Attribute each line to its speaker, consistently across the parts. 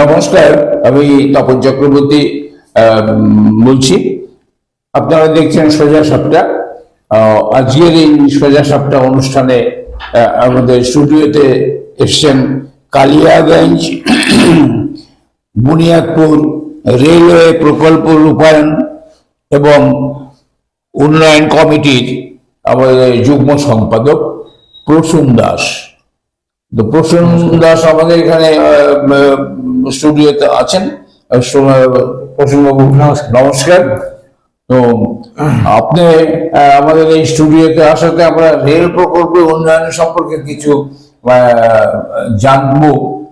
Speaker 1: নমস্কার, আমি তপন চক্রবর্তী বলছি। আপনারা দেখছেন সোজা সাপটা। আজকের এই সোজা সাপটা অনুষ্ঠানে আমাদের স্টুডিওতে এসছেন কালিয়াগঞ্জ, বুনিয়াদপুর রেলওয়ে প্রকল্প রূপায়ণ এবং উন্নয়ন কমিটির আমাদের যুগ্ম সম্পাদক প্রসূন দাস। তো প্রসূন দাস আমাদের এখানে স্টুডিওতে আছেন আহ, সো- প্রসূন বাবু
Speaker 2: নমস্কার।
Speaker 1: তো আপনি আমাদের এই স্টুডিওতে আসাতে আমরা রেল প্রকল্পের উন্নয়ন সম্পর্কে কিছু জানব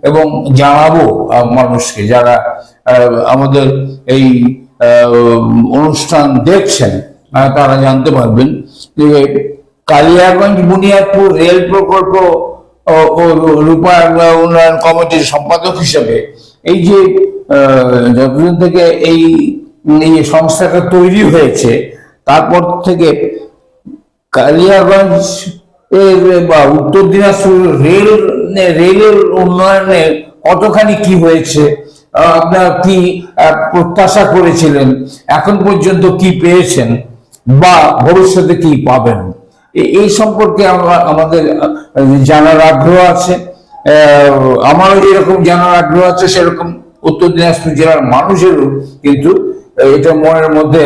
Speaker 1: এবং জানাব মানুষকে যারা আমাদের এই অনুষ্ঠান দেখছেন তারা জানতে পারবেন যে কালিয়াগঞ্জ বুনিয়াদপুর রেল প্রকল্প রূপায়ণ উন্নয়ন কমিটির সম্পাদক হিসেবে এই যে যতদিন থেকে এই এই সংস্থাটা তৈরি হয়েছে, তারপর থেকে কালিয়াগঞ্জ বা উত্তর দিনাজপুর রেল, রেলের উন্নয়নে কতখানি কি হয়েছে আপনার কি প্রত্যাশা করেছিলেন, এখন পর্যন্ত কি পেয়েছেন বা ভবিষ্যতে কি পাবেন? এই সম্পর্কে আমরা আমাদের জানার আগ্রহ আছে। আমারও যেরকম জানার আগ্রহ আছে সেরকম উত্তর দিনাজপুর জেলার মানুষেরও কিন্তু এটা মনের মধ্যে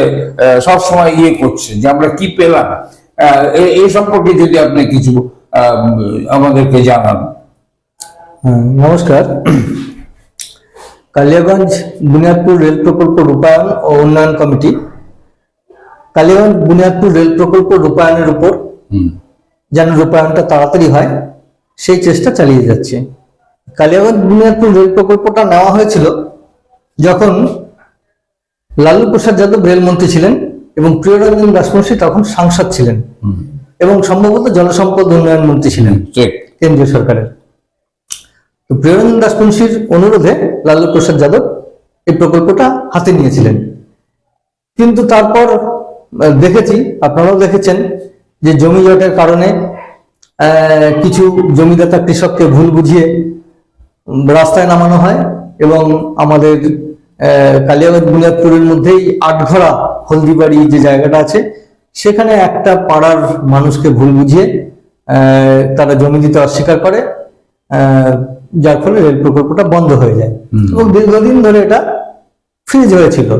Speaker 1: সব সময় ইয়ে করছে যে আমরা কি পেলাম। এই সম্পর্কে যদি আপনি কিছু আমাদেরকে জানান।
Speaker 2: হ্যাঁ, নমস্কার। কালিয়াগঞ্জ বুনিয়াদপুর রেল প্রকল্প রূপায়ণ ও উন্নয়ন কমিটি। কালিয়াগঞ্জ বুনিয়াদপুর রেল প্রকল্প রূপায়ণের উপর যেন রূপায়ণটা তাড়াতাড়ি হয় সেই চেষ্টা চালিয়ে যাচ্ছে। কালিয়াগঞ্জ বুনিয়াদপুর রেল প্রকল্পটা নেওয়া হয়েছিল যখন লালু প্রসাদ যাদব রেলমন্ত্রী ছিলেন এবং প্রিয়রঞ্জন দাসমর্ষী তখন সাংসদ ছিলেন এবং সম্ভবত জলসম্পদ উন্নয়ন মন্ত্রী ছিলেন কেন্দ্রীয় সরকারের। তো প্রিয়রঞ্জন দাসবংশীর অনুরোধে লালু প্রসাদ যাদব এই প্রকল্পটা হাতে নিয়েছিলেন। কিন্তু তারপর দেখেছি আপনারাও দেখেছেন যে জমি জটের কারণে কিছু জমিদাতা কৃষককে ভুল বুঝিয়ে রাস্তায় নামানো হয় এবং আমাদের কালিয়াগঞ্জ বুনিয়াদপুরের মধ্যেই আটঘরা হলদিবাড়ি যে জায়গাটা আছে সেখানে একটা পাড়ার মানুষকে ভুল বুঝিয়ে তারা জমি দিতে অস্বীকার করে যার ফলে রেল প্রকল্পটা বন্ধ হয়ে যায়। এবং দীর্ঘদিন ধরে এটা ফ্রিজ হয়েছিল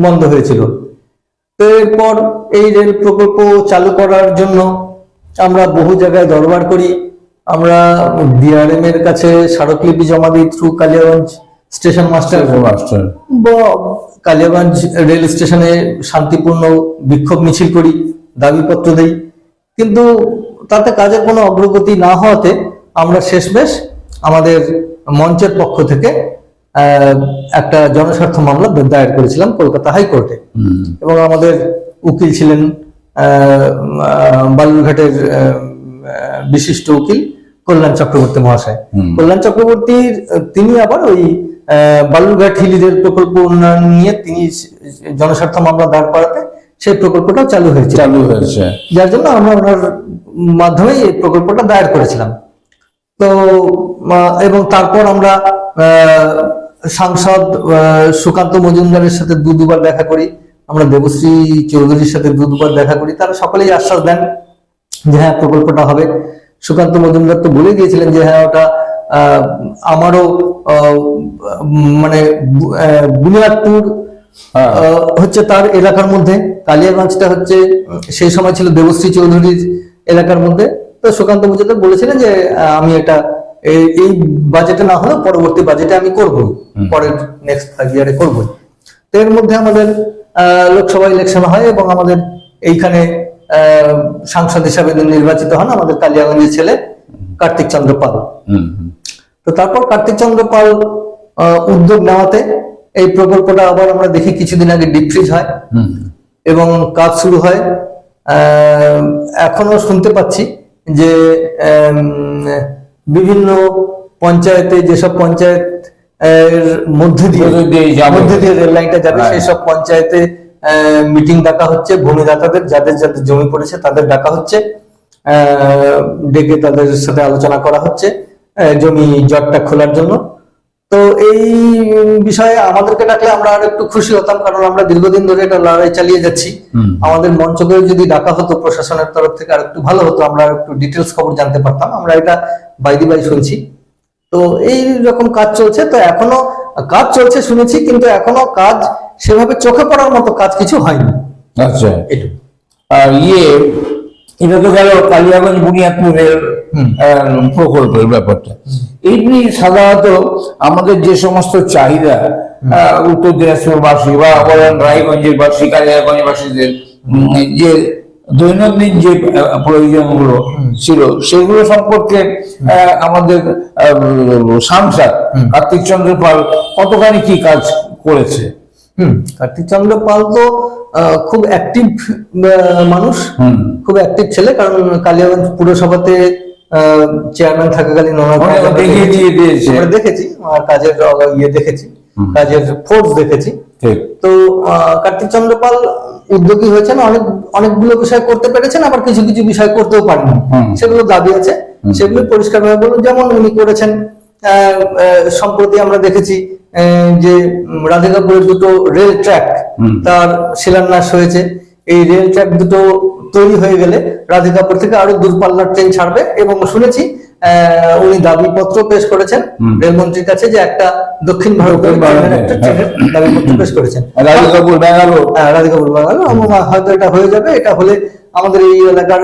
Speaker 2: বন্ধ হয়েছিল। তো এরপর এই রেল প্রকল্প চালু করার জন্য আমরা বহু জায়গায় দরবার করি। আমরা ডিআরএম এর কাছে স্মারকলিপি জমা দিই through Kaliaganj station master.
Speaker 1: Master.
Speaker 2: বা কালিয়াগঞ্জ রেল স্টেশনে শান্তিপূর্ণ বিক্ষোভ মিছিল করি দাবিপত্র দেই। কিন্তু তাতে কাজের কোনো অগ্রগতি না হওয়াতে আমরা শেষমেশ আমাদের মঞ্চের পক্ষ থেকে একটা জনস্বার্থ মামলা দায়ের করেছিলাম কলকাতা হাইকোর্টে। এবং আমাদের উকিল ছিলেন বালুরঘাটের বিশিষ্ট উকিল কল্যাণ চক্রবর্তী মহাশয়। কল্যাণ চক্রবর্তীর তিনি আবার ওই বালুরঘাট হিলিদের প্রকল্প উন্নয়ন নিয়ে তিনি জনস্বার্থ মামলা দাঁড় করাতে সেই প্রকল্পটা চালু হয়েছে।
Speaker 1: চালু হয়েছে।
Speaker 2: যার জন্য আমরা ওনার মাধ্যমে এই প্রকল্পটা দায়ের করেছিলাম। তো এবং তারপর আমরা আহ, সাংসদ সুকান্ত মজুমদারের সাথে দু দুবার দেখা করি, আমরা দেবশ্রী চৌধুরীর সাথে দু দুবার দেখা করি, তারা সকলেই আশ্বাস দেন যে হ্যাঁ প্রকল্পটা হবে। সুকান্ত মজুমদার তো বলে দিয়েছিলেন যে হ্যাঁ ওটা আমারও মানে বুনিয়াদপুর হচ্ছে তার এলাকার মধ্যে, কালিয়াগঞ্জটা হচ্ছে, সেই সময় ছিল দেবশ্রী চৌধুরীর এলাকার মধ্যে। তো সুকান্ত মজুমদার বলেছিলেন যে আমি এটা এই- বাজেটে না হলেও পরবর্তী বাজেটে আমি করব। পরের নেক্সট ফাইভ ইয়ারে করব। তো এর মধ্যে আমাদের লোকসভা ইলেকশন হয় এবং আমাদের এইখানে সাংসদ হিসাবে নির্বাচিত হন আমাদের কালিয়াগঞ্জের ছেলে কার্তিক চন্দ্র পাল। তো তারপর কার্তিক চন্দ্র পাল উদ্যোগ নেওয়াতে এই প্রকল্পটা আবার আমরা দেখি কিছুদিন আগে ডিপ ফ্রিজ হয়। এবং কাজ শুরু হয় আহ, এখনও শুনতে পাচ্ছি যে বিভিন্ন পঞ্চায়েতে যেসব পঞ্চায়েত এর মধ্যে দিয়ে
Speaker 1: মধ্যে দিয়ে
Speaker 2: রেল লাইনটা যাবে
Speaker 1: সেসব
Speaker 2: সেই সব পঞ্চায়েতে মিটিং ডাকা হচ্ছে ভূমিদাতাদের যাদের যাদের জমি পড়েছে তাদের ডাকা হচ্ছে আহ, ডেকে তাদের সাথে আলোচনা করা হচ্ছে জমি জটটা খোলার জন্য। এই বিষয়ে আমাদেরকে ডাকলে আমরা আর একটু খুশি হতাম কারণ আমরা দীর্ঘদিন ধরে এটা লড়াই চালিয়ে যাচ্ছি। আমাদের মঞ্চকে যদি ডাকা হতো প্রশাসনের তরফ থেকে আর একটু ভালো হতো আমরা আর একটু ডিটেলস খবর জানতে পারতাম। আমরা এটা বাইদি বাই শুনছি। তো এই রকম কাজ চলছে তো এখনও কাজ চলছে শুনেছি কিন্তু এখনও কাজ সেভাবে চোখে পড়ার মতো কাজ কিছু হয়নি।
Speaker 1: আচ্ছা। আর ইয়ে এটা তো গেল কালিয়াগঞ্জ বুনিয়াদপুরের প্রকল্পের ব্যাপারটা। এমনি সাধারণত আমাদের যে সমস্ত চাহিদা উত্তর দিনাজপুরবাসী বা বলেন রায়গঞ্জের বাসী কালিয়াগঞ্জ বাসীদের যে দৈনন্দিন যে প্রয়োজনগুলো ছিল সেগুলো সম্পর্কে আমাদের সাংসদ কার্তিক চন্দ্র পাল কতখানি কি কাজ করেছে?
Speaker 2: হুম কার্তিক চন্দ্র পাল তো খুব অ্যাক্টিভ মানুষ খুব অ্যাক্টিভ ছেলে কারণ কালিয়াগঞ্জ পুরসভাতে চেয়ারম্যান থাকাকালীন দেখেছি। কাজের ইয়ে দেখেছি কাজের ফোর্স দেখেছি। তো কার্তিক চন্দ্র পাল উদ্যোগী হয়েছেন অনেক অনেকগুলো বিষয় করতে পেরেছেন আবার কিছু কিছু বিষয় করতেও পারেননি।
Speaker 1: হুম।
Speaker 2: সেগুলো দাবি আছে সেগুলো পরিষ্কার ভাবে বলুন যেমন উনি করেছেন সম্প্রতি আমরা দেখেছি যে রাধিকাপুরের দুটো রেল ট্র্যাক তার শিলান্যাস হয়েছে। এই রেল ট্র্যাক দুটো তৈরি হয়ে গেলে রাধিকাপুর থেকে আরও দূরপাল্লার ট্রেন ছাড়বে এবং শুনেছি উনি দাবিপত্র পেশ করেছেন। রেলমন্ত্রীর কাছে যে একটা দক্ষিণ ভারতের
Speaker 1: হ্যাঁ।
Speaker 2: ট্রেনের দাবিপত্র পেশ করেছেন।
Speaker 1: রাধিকাপুর ব্যাঙ্গালোর।
Speaker 2: হ্যাঁ, রাধিকাপুর বাঙালি আমার হয়তো এটা হয়ে যাবে। এটা হলে আমাদের এই এলাকার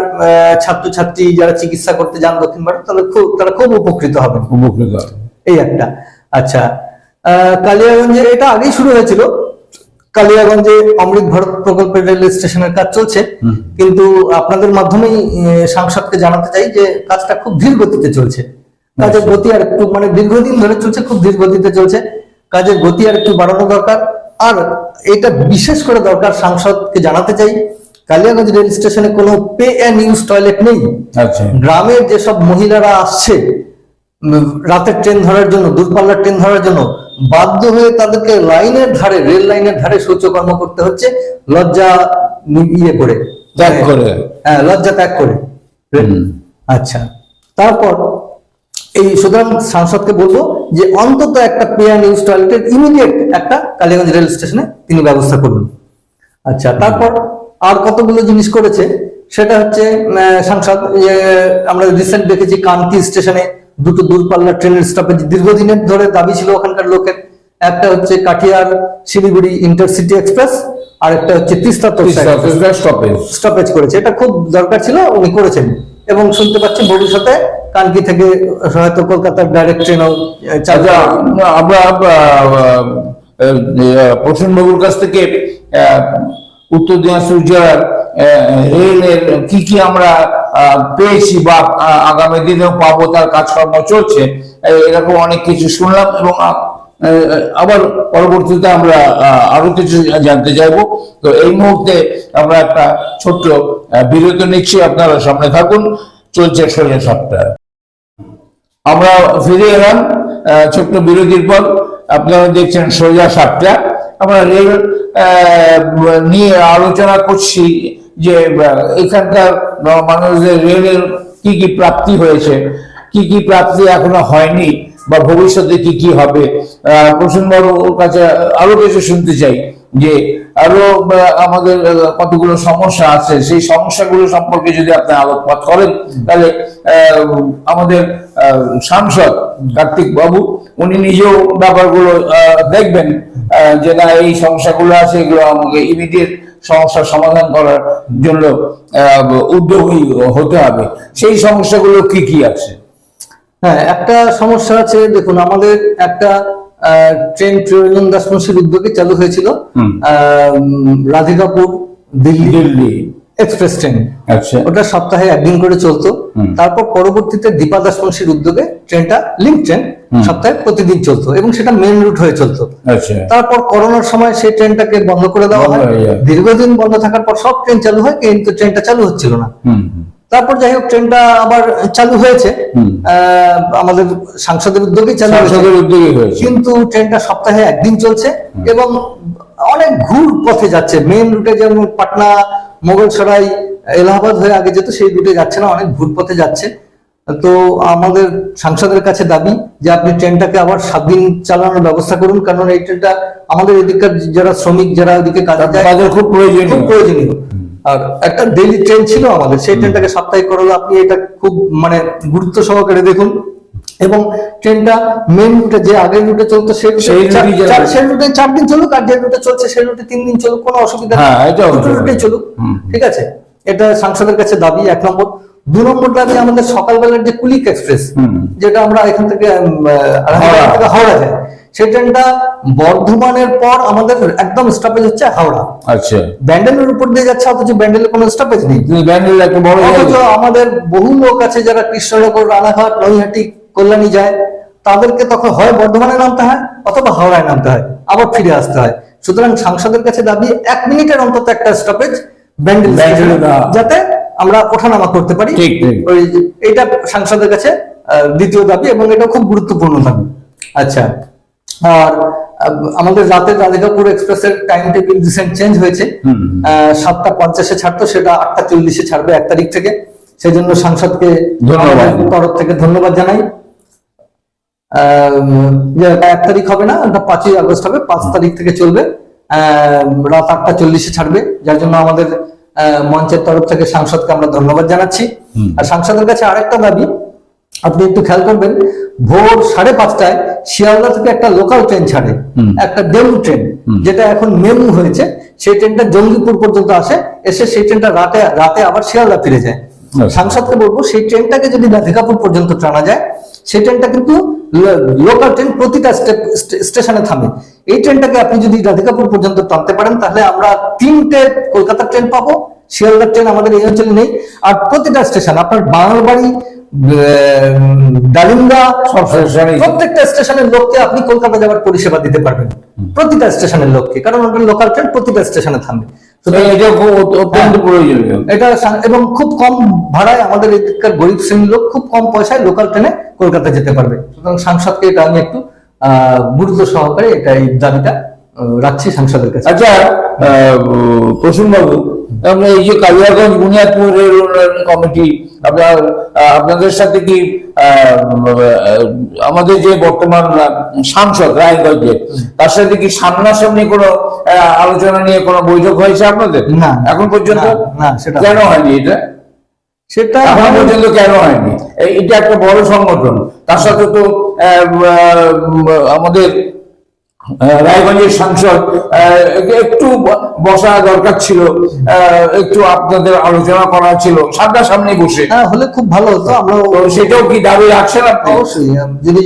Speaker 2: ছাত্রছাত্রী যারা চিকিৎসা করতে যান দক্ষিণ ভারত তাহলে খুব তারা খুব উপকৃত হবেন।
Speaker 1: উপকৃত হবে।
Speaker 2: এই একটা। আচ্ছা কালিয়াগঞ্জে এটা আগেই শুরু হয়েছিল। কালিয়াগঞ্জে অমৃত ভারত প্রকল্পের রেল স্টেশনের কাজ চলছে। কিন্তু আপনাদের মাধ্যমেই সাংসদকে জানাতে চাই যে কাজটা খুব ধীর গতিতে চলছে। কাজের গতি আর একটু মানে দীর্ঘদিন ধরে চলছে খুব ধীর গতিতে চলছে। কাজের গতি আর একটু বাড়ানো দরকার। আর এটা বিশেষ করে দরকার সাংসদকে জানাতে চাই কালিয়াগঞ্জ রেল স্টেশনে কোনো পে অ্যান্ড ইউজ টয়লেট নেই।
Speaker 1: আচ্ছা।
Speaker 2: গ্রামের যেসব মহিলারা আসছে রাতের ট্রেন ধরার জন্য দূরপাল্লার ট্রেন ধরার জন্য হয়ে তাদেরকে লাইনের ধারে রেল লাইনের ধারে শৌচকর্ম করতে হচ্ছে লজ্জা ইয়ে করে।
Speaker 1: ত্যাগ করে।
Speaker 2: হ্যাঁ লজ্জা ত্যাগ করে। আচ্ছা তারপর এই সুতরাং সাংসদকে বলব যে অন্তত একটা পেয়ার নিউজ টয়লেটের ইমিডিয়েট একটা কালীগঞ্জ রেল স্টেশনে তিনি ব্যবস্থা করুন। আচ্ছা তারপর আর কতগুলো জিনিস করেছে সেটা হচ্ছে সাংসদ ইয়ে, আমরা রিসেন্ট দেখেছি কান্তি স্টেশনে দুটো দূরপাল্লার ট্রেনের স্টপেজ দীর্ঘদিনের ধরে দাবি ছিল ওখানকার লোকের। একটা হচ্ছে কাঠিয়ার শিলিগুড়ি ইন্টারসিটি এক্সপ্রেস আর একটা হচ্ছে তিস্তা
Speaker 1: স্টপেজ
Speaker 2: স্টপেজ করেছে। এটা খুব দরকার ছিল উনি করেছেন। এবং শুনতে পাচ্ছি ভবিষ্যতে কানকি থেকে হয়তো কলকাতার ডাইরেক্ট ট্রেনও
Speaker 1: আচ্ছা
Speaker 2: হবে।
Speaker 1: আমরা প্রসেনবাবুর কাছ থেকে উত্তর দিনাজপুর জেলার রেলের কি কি আমরা পেয়েছি বা আগামী দিনেও পাবো, তার কাজকর্ম চলছে এরকম অনেক কিছু শুনলাম এবং আবার পরবর্তীতে আমরা আরও কিছু জানতে চাইব। তো এই মুহূর্তে আমরা একটা ছোট্ট বিরতি নিচ্ছি, আপনারা সামনে থাকুন, চলছে সোজা সপ্তাহ আমরা ফিরে এলাম ছোট্ট বিরতির পর, আপনারা দেখছেন সোজা সাতটা। আমরা রেল নিয়ে আলোচনা করছি যে এখানকার মানুষদের রেলের কি কি প্রাপ্তি হয়েছে, কি কি প্রাপ্তি এখনও হয়নি বা ভবিষ্যতে কি কি হবে? প্রসেনবাবুর কাছে আরও কিছু শুনতে চাই। যে, আরও আমাদের কতগুলো সমস্যা আছে, সেই সমস্যাগুলো সম্পর্কে যদি আপনি আলোকপাত করেন, তাহলে আমাদের সাংসদ কার্তিক বাবু উনি নিজেও ব্যাপারগুলো দেখবেন যে না, এই সমস্যাগুলো আছে, এগুলো আমাকে ইমিডিয়েট সমস্যার সমাধান করার জন্য উদ্যোগী হতে হবে। সেই সমস্যাগুলো কি কি আছে?
Speaker 2: হ্যাঁ একটা সমস্যা আছে, দেখুন, আমাদের একটা ট্রেন প্রিয়রঞ্জন দাসমসির উদ্যোগে চালু হয়েছিল। রাধিকাপুর দিল্লি
Speaker 1: দিল্লি।
Speaker 2: Express train.
Speaker 1: আচ্ছা।
Speaker 2: ওটা সপ্তাহে একদিন করে চলতো। তারপর পরবর্তীতে দীপা দাসমসির উদ্যোগে ট্রেনটা লিঙ্ক ট্রেন সপ্তাহে প্রতিদিন চলতো এবং সেটা মেন রুট হয়ে চলতো।
Speaker 1: আচ্ছা।
Speaker 2: তারপর করোনার সময় সেই ট্রেনটাকে বন্ধ করে দেওয়া হয়। দীর্ঘদিন বন্ধ থাকার পর সব ট্রেন চালু হয় কিন্তু ট্রেনটা চালু হচ্ছিল না। তারপর যাই হোক ট্রেনটা আবার চালু হয়েছে। আমাদের সাংসদের উদ্যোগে চালু হয়েছে। কিন্তু ট্রেনটা সপ্তাহে একদিন চলছে এবং অনেক ঘুর পথে যাচ্ছে। মেন রুটে যেমন পাটনা মোগলসরাই এলাহাবাদ হয়ে আগে যেত সেই রুটে যাচ্ছে না অনেক ঘুর পথে যাচ্ছে। তো আমাদের সাংসদের কাছে দাবি যে আপনি ট্রেনটাকে আবার সাত দিন চালানোর ব্যবস্থা করুন কারণ এই ট্রেনটা আমাদের এদিককার যারা শ্রমিক যারা ওদিকে কাজ
Speaker 1: খুব প্রয়োজনীয়।
Speaker 2: খুব প্রয়োজনীয়। একটা ডেইলি ট্রেন ছিল আমাদের সেই ট্রেনটাকে সাপ্তাহিক করালো আপনি এটা খুব মানে গুরুত্ব সহকারে দেখুন। এবং ট্রেনটা মেন রুটে যে আগের রুটে চলতো সেই রুটে
Speaker 1: সেই
Speaker 2: রুটে চার দিন চলুক আর যে রুটে চলছে সেই রুটে তিন দিন চলুক কোনো অসুবিধা নেই।
Speaker 1: হ্যাঁ, পারে।
Speaker 2: রুটেই চলুক। ঠিক আছে? এটা সাংসদের কাছে দাবি এক নম্বর। দু নম্বর দাবি আমাদের সকালবেলার যে কুলিক এক্সপ্রেস। যেটা আমরা এখান থেকে
Speaker 1: হাওড়া
Speaker 2: যায় সেই ট্রেনটা বর্ধমানের পর আমাদের একদম স্টপেজ হচ্ছে হাওড়া।
Speaker 1: আচ্ছা।
Speaker 2: ব্যান্ডেলের উপর দিয়ে যাচ্ছে অথচ ব্যান্ডেলে কোনো স্টপেজ নেই।
Speaker 1: ব্যান্ডেল একটা বড়
Speaker 2: অথচ আমাদের বহু লোক আছে যারা কৃষ্ণনগর রানাঘাট নৈহাটি কল্যাণী যায়। তাদেরকে তখন হয় বর্ধমানে নামতে হয় অথবা হাওড়ায় নামতে হয় আবার ফিরে আসতে হয়। সুতরাং সাংসদের কাছে দাবি এক মিনিটের অন্তত একটা স্টপেজ ব্যান্ডেল যাতে আমরা ওঠানামা করতে পারি। এইটা সাংসদের কাছে দ্বিতীয় দাবি এবং এটা খুব গুরুত্বপূর্ণ দাবি। আচ্ছা। আর আমাদের রাতের রাধিকাপুর এক্সপ্রেসের টাইম টেবিল রিসেন্ট চেঞ্জ হয়েছে সাতটা পঞ্চাশে ছাড়তো সেটা আটটা চল্লিশে ছাড়বে এক তারিখ থেকে। সেই জন্য সাংসদকে
Speaker 1: ধন্যবাদ।
Speaker 2: তরফ থেকে ধন্যবাদ জানাই। এক তারিখ হবে না ওটা পাঁচই আগস্ট হবে পাঁচ তারিখ থেকে চলবে। আহ, রাত আটটা চল্লিশে ছাড়বে। যার জন্য আমাদের আহ, মঞ্চের তরফ থেকে সাংসদকে আমরা ধন্যবাদ জানাচ্ছি। আর সাংসদের কাছে আরেকটা দাবি আপনি একটু খেয়াল করবেন ভোর সাড়ে পাঁচটায় শিয়ালদা থেকে একটা লোকাল ট্রেন ছাড়ে একটা ডেমু ট্রেন যেটা এখন মেমু হয়েছে। সেই ট্রেনটা জঙ্গিপুর পর্যন্ত আসে এসে সেই ট্রেনটা রাতে রাতে আবার শিয়ালদা ফিরে যায়।
Speaker 1: আচ্ছা।
Speaker 2: সাংসদকে বলব সেই ট্রেনটাকে যদি রাধিকাপুর পর্যন্ত টানা যায় সেই ট্রেনটা কিন্তু লোকাল ট্রেন প্রতিটা স্টে- স্টে- স্টেশনে থামে। এই ট্রেনটাকে আপনি যদি রাধিকাপুর পর্যন্ত টানতে পারেন তাহলে আমরা তিনটে কলকাতার ট্রেন পাবো। শিয়ালদার ট্রেন আমাদের এই অঞ্চলে নেই। আর প্রতিটা স্টেশন আপনার বাঙালবাড়ি ডালিমদা প্রত্যেকটা স্টেশনের লোককে আপনি কলকাতা যাওয়ার পরিষেবা দিতে পারবেন। প্রতিটা স্টেশনের লোককে কারণ ওটা লোকাল ট্রেন প্রতিটা স্টেশনে থামবে।
Speaker 1: এটা
Speaker 2: হ্যাঁ। এবং খুব কম ভাড়ায় আমাদের এদিককার গরিব শ্রেণির লোক খুব কম পয়সায় লোকাল ট্রেনে কলকাতা যেতে পারবে। সুতরাং সাংসদকে এটা আমি একটু আহ, গুরুত্ব সহকারে এটা এই দাবিটা রাখছি সাংসদের কাছে।
Speaker 1: আচ্ছা প্রসূন বাবু আমরা এই যে কালিয়াগঞ্জ বুনিয়াদপুর কমিটি আপনার আপনাদের সাথে কি আমাদের যে বর্তমান সাংসদ রায়গঞ্জের তার সাথে কি সামনাসামনি কোনো আলোচনা নিয়ে কোনো বৈঠক হয়েছে আপনাদের?
Speaker 2: না।
Speaker 1: এখন পর্যন্ত?
Speaker 2: না, না, সেটা
Speaker 1: কেন হয়নি। এটা?
Speaker 2: সেটা
Speaker 1: এখন পর্যন্ত কেন হয়নি? এটা একটা বড় সংগঠন। তার সাথে তো আমাদের রায়গঞ্জের সাংসদ একটু বসা দরকার ছিল একটু আপনাদের আলোচনা করা ছিল সামনাসামনি বসে।
Speaker 2: হ্যাঁ হলে খুব ভালো হতো আমরা
Speaker 1: সেটাও কি দাবি রাখছেন আপনি?
Speaker 2: অবশ্যই যদি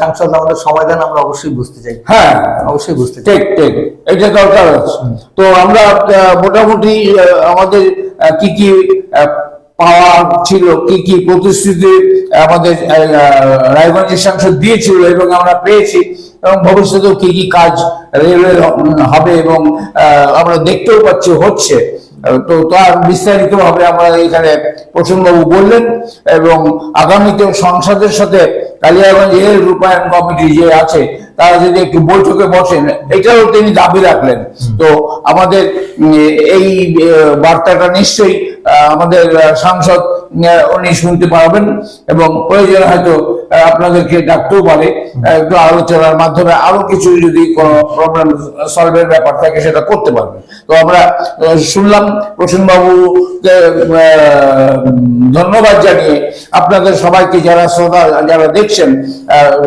Speaker 2: সাংসদ আমাদের সময় দেন আমরা অবশ্যই বুঝতে চাই।
Speaker 1: হ্যাঁ।
Speaker 2: অবশ্যই বুঝতে চাই।
Speaker 1: ঠিক ঠিক এটা দরকার আছে। তো আমরা মোটামুটি আমাদের কি কি পাওয়া ছিল, কি কি প্রতিশ্রুতি আমাদের রায়গঞ্জের সাংসদ দিয়েছিল এবং আমরা পেয়েছি, এবং ভবিষ্যতেও কি কি কাজ রেলওয়ে হবে এবং আমরা দেখতেও পাচ্ছি হচ্ছে। তো তার বিস্তারিত ভাবে আমরা এখানে প্রসন্নবাবু বললেন, এবং আগামীতে সংসদের সাথে কালিয়াগঞ্জ রেল রূপায়ণ কমিটি যে আছে তারা যদি একটু বৈঠকে বসেন এটাও তিনি দাবি রাখলেন। তো আমাদের এই বার্তাটা নিশ্চয়ই আমাদের সাংসদ উনি শুনতে পারবেন এবং প্রয়োজন হয়তো আপনাদেরকে ডাকতেও পারে। একটু আলোচনার মাধ্যমে আরও কিছু যদি কোনো প্রবলেম সলভের ব্যাপার থাকে সেটা করতে পারবেন। তো আমরা শুনলাম প্রসূনবাবুকে আহ, ধন্যবাদ জানিয়ে আপনাদের সবাইকে যারা শ্রোতা যারা দেখছেন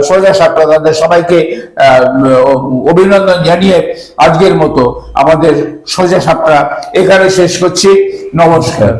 Speaker 1: সোজা সাপটা তাদের সবাইকে অভিনন্দন জানিয়ে আজকের মতো আমাদের সোজা সাপটা এখানে শেষ করছি। নমস্কার।